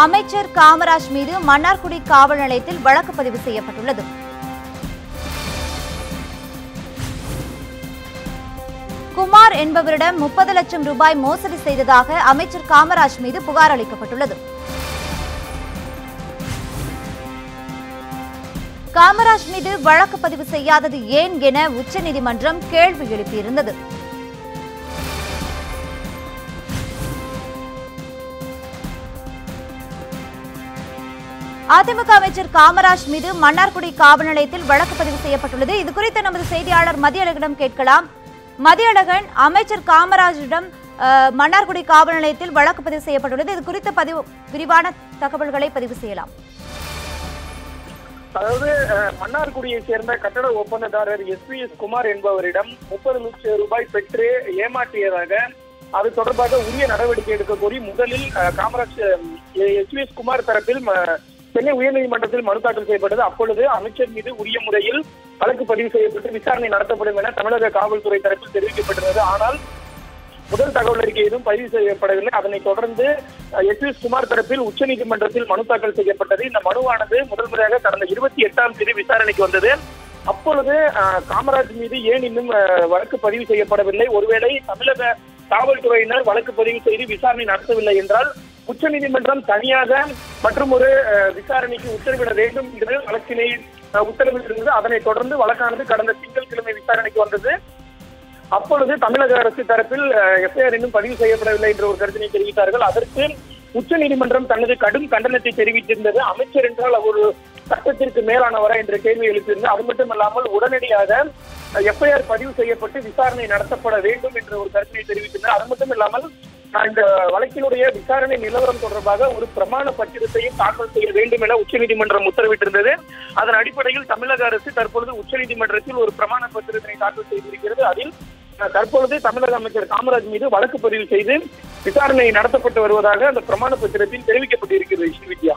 அமைச்சர் காமராஜ் மீது மன்னார்குடி காவல் நிலையத்தில் வழக்கு பதிவு செய்யப்பட்டுள்ளது. குமார் என்பவரிடம் முப்பது லட்சம் ரூபாய் மோசடி செய்ததாக அமைச்சர் காமராஜ் மீது புகார் அளிக்கப்பட்டுள்ளது. காமராஜ் மீது வழக்கு பதிவு செய்யாதது ஏன் என உச்சநீதிமன்றம் கேள்வி எழுப்பியிருந்தது. அதிமுக அமைச்சர் காமராஜ் மீது மன்னார்குடி காவல் நிலையத்தில் வழக்கு பதிவு செய்யப்பட்டுள்ளது. இது குறித்து நமது செய்தியாளர் மதியழகனிடம் கேட்கலாம். மதியழகன் அமைச்சர் காமராஜிடம் மன்னார்குடி காவல் நிலையத்தில் வழக்கு பதிவு செய்யப்பட்டுள்ளது. இது குறித்த பதிவு விரிவான தகவல்களை பதிவு செய்யலாம். அதாவது அஹ், மன்னார்குடியை சேர்ந்த கட்டட ஒப்பந்ததாரர் எஸ். V S. குமார் என்பவரிடம் முப்பது லட்சம் ரூபாய் பெற்று ஏமாற்றியதாக அது தொடர்பாக உரிய நடவடிக்கை எடுக்க கோரி முதலில் அஹ், காமராஜ் எஸ். குமார் தரப்பில் சென்னை உயர்நீதிமன்றத்தில் மனு தாக்கல் செய்யப்பட்டது. அப்பொழுது அமைச்சர் மீது உரிய முறையில் வழக்கு பதிவு செய்யப்பட்டு விசாரணை நடத்தப்படும் என தமிழக காவல்துறை தரப்பில் தெரிவிக்கப்பட்டிருந்தது. ஆனால் முதல் தகவல் அறிக்கை எதுவும் பதிவு செய்யப்படவில்லை. அதனைத் தொடர்ந்து எஸ். எஸ். குமார் தரப்பில் உச்சநீதிமன்றத்தில் மனு தாக்கல் செய்யப்பட்டது. இந்த மனுவானது முதல் முறையாக கடந்த இருபத்தி எட்டாம் தேதி விசாரணைக்கு வந்தது. அப்பொழுது காமராஜ் மீது ஏன் இன்னும் வழக்கு பதிவு செய்யப்படவில்லை? ஒருவேளை தமிழக காவல்துறையினர் வழக்கு பதிவு செய்து விசாரணை நடத்தவில்லை என்றால் உச்சநீதிமன்றம் தனியாக மற்றும் ஒரு விசாரணைக்கு உத்தரவிட வேண்டும். என்று வழக்கினை உத்தரவிட்டிருந்தது அதனை தொடர்ந்து வழக்கானது கடந்த திங்கட்கிழமை விசாரணைக்கு வந்தது. அப்பொழுது தமிழக அரசு தரப்பில் எஃப்ஐஆர் இன்னும் பதிவு செய்யப்படவில்லை என்ற ஒரு கருத்தினை தெரிவித்தார்கள். அதற்கு உச்சநீதிமன்றம் தனது கடும் கண்டனத்தை தெரிவித்திருந்தது. அமைச்சர் என்றால் அவர் ஒரு சட்டத்திற்கு மேலானவரா என்ற கேள்வி எழுப்பியிருந்தது அது மட்டுமல்லாமல் உடனடியாக எஃப்ஐஆர் பதிவு செய்யப்பட்டு விசாரணை நடத்தப்பட வேண்டும் என்ற ஒரு கருத்தினை தெரிவித்திருந்தார் அது மட்டும் இல்லாமல் இந்த வழக்கினுடைய விசாரணை நிலவரம் தொடர்பாக ஒரு பிரமாண பத்திரத்தையும் தாக்கல் செய்ய வேண்டும் என உச்சநீதிமன்றம் உத்தரவிட்டிருந்தது. அதன் அடிப்படையில் தமிழக அரசு தற்பொழுது உச்சநீதிமன்றத்தில் ஒரு பிரமாண பத்திரத்தினை தாக்கல் செய்திருக்கிறது. அதில் தற்பொழுது தமிழக அமைச்சர் காமராஜ் மீது வழக்கு பதிவு செய்து விசாரணை நடத்தப்பட்டு வருவதாக அந்த பிரமாண பத்திரத்தில் தெரிவிக்கப்பட்டிருக்கிறது ஸ்ரீவித்யா